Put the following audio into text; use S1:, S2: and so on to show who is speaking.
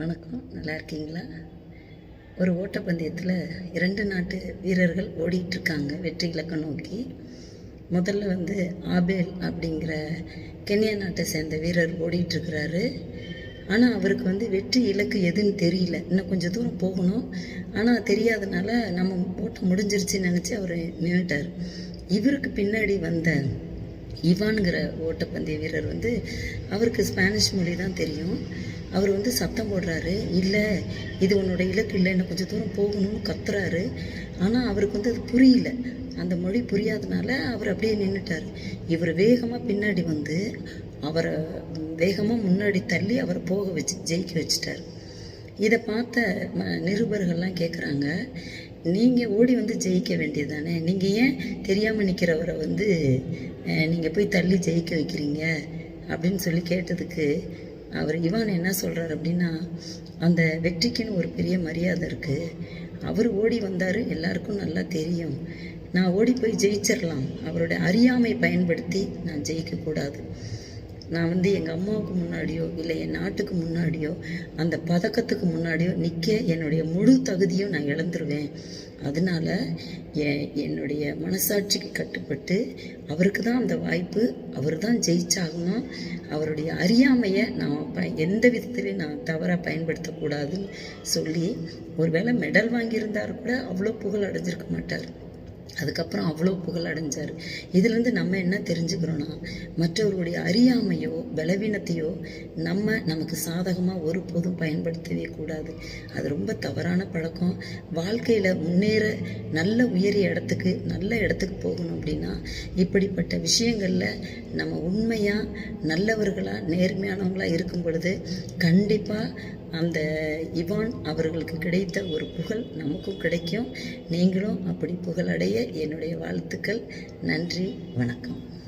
S1: வணக்கம். நல்லா இருக்கீங்களா? ஒரு ஓட்டப்பந்தயத்தில் இரண்டு நாட்டு வீரர்கள் ஓடிட்டுருக்காங்க வெற்றி இலக்கை நோக்கி. முதல்ல வந்து ஆபேல் அப்படிங்கிற கென்யா நாட்டை சேர்ந்த வீரர் ஓடிட்டுருக்கிறாரு. ஆனால் அவருக்கு வந்து வெற்றி இலக்கு எதுன்னு தெரியல. இன்னும் கொஞ்சம் தூரம் போகணும். ஆனால் தெரியாதனால நம்ம ஓட்டம் முடிஞ்சிருச்சுன்னு நினச்சி அவர் நின்றுட்டார் இவருக்கு பின்னாடி வந்த இவான்கிற ஓட்டப்பந்தய வீரர் வந்து அவருக்கு ஸ்பானிஷ் மொழி தான் தெரியும். அவர் வந்து சத்தம் போடுறாரு. இல்லை இது உன்னோட இலக்கு இல்லை. இன்னும் கொஞ்சம் தூரம் போகணும்னு கத்துறாரு. ஆனால் அவருக்கு வந்து அது புரியல. அந்த மொழி புரியாதனால அவர் அப்படியே நின்றுட்டார் இவர் வேகமாக பின்னாடி வந்து அவரை வேகமாக முன்னாடி தள்ளி அவரை போக வச்சு ஜெயிக்க வச்சுட்டார். இதை பார்த்த ம- நிருபர்கள்லாம் கேட்குறாங்க நீங்கள் ஓடி வந்து ஜெயிக்க வேண்டியது தானே நீங்கள் ஏன் தெரியாமல் நிற்கிறவரை வந்து நீங்கள் போய் தள்ளி ஜெயிக்க வைக்கிறீங்க? அப்படின்னு சொல்லி கேட்டதுக்கு அவர் இவான் என்ன சொல்கிறார் அப்படின்னா அந்த வெற்றிக்குன்னு ஒரு பெரிய மரியாதை இருக்குது அவர் ஓடி வந்தார் எல்லாருக்கும் நல்லா தெரியும். நான் ஓடி போய் ஜெயிச்சிடலாம் அவரோட அறியாமை பயன்படுத்தி நான் ஜெயிக்கக்கூடாது. நான் வந்து எங்கள் அம்மாவுக்கு முன்னாடியோ இல்லை என் நாட்டுக்கு முன்னாடியோ அந்த பதக்கத்துக்கு முன்னாடியோ நிற்க என்னுடைய முழு தகுதியும் நான் இழந்துருவேன். அதனால என்னுடைய மனசாட்சிக்கு கட்டுப்பட்டு அவருக்கு தான் அந்த வாய்ப்பு அவர் தான் ஜெயிச்சாகணும். அவருடைய அறியாமையை நான் ப எந்த விதத்துலையும் நான் தவறாக பயன்படுத்தக்கூடாதுன்னு சொல்லி ஒருவேளை மெடல் வாங்கியிருந்தார் கூட அவ்வளோ புகழ் அடைஞ்சிருக்க மாட்டார். அதுக்கப்புறம் அவ்வளோ புகழ் அடைஞ்சார். இதுலேருந்து நம்ம என்ன தெரிஞ்சுக்கிறோன்னா மற்றவர்களுடைய அறியாமையோ பலவீனத்தையோ நம்ம நமக்கு சாதகமாக ஒருபோதும் பயன்படுத்தவே கூடாது. அது ரொம்ப தவறான பழக்கம். வாழ்க்கையில் முன்னேற நல்ல உயரிய இடத்துக்கு நல்ல இடத்துக்கு போகணும் அப்படின்னா இப்படிப்பட்ட விஷயங்களில் நம்ம உண்மையாக நல்லவர்களாக நேர்மையானவங்களாக இருக்கும் பொழுது கண்டிப்பாக அந்த இவான் அவர்களுக்கு கிடைத்த ஒரு புகழ் நமக்கும் கிடைக்கும். நீங்களும் அப்படி புகழடைய என்னுடைய வாழ்த்துக்கள். நன்றி வணக்கம்.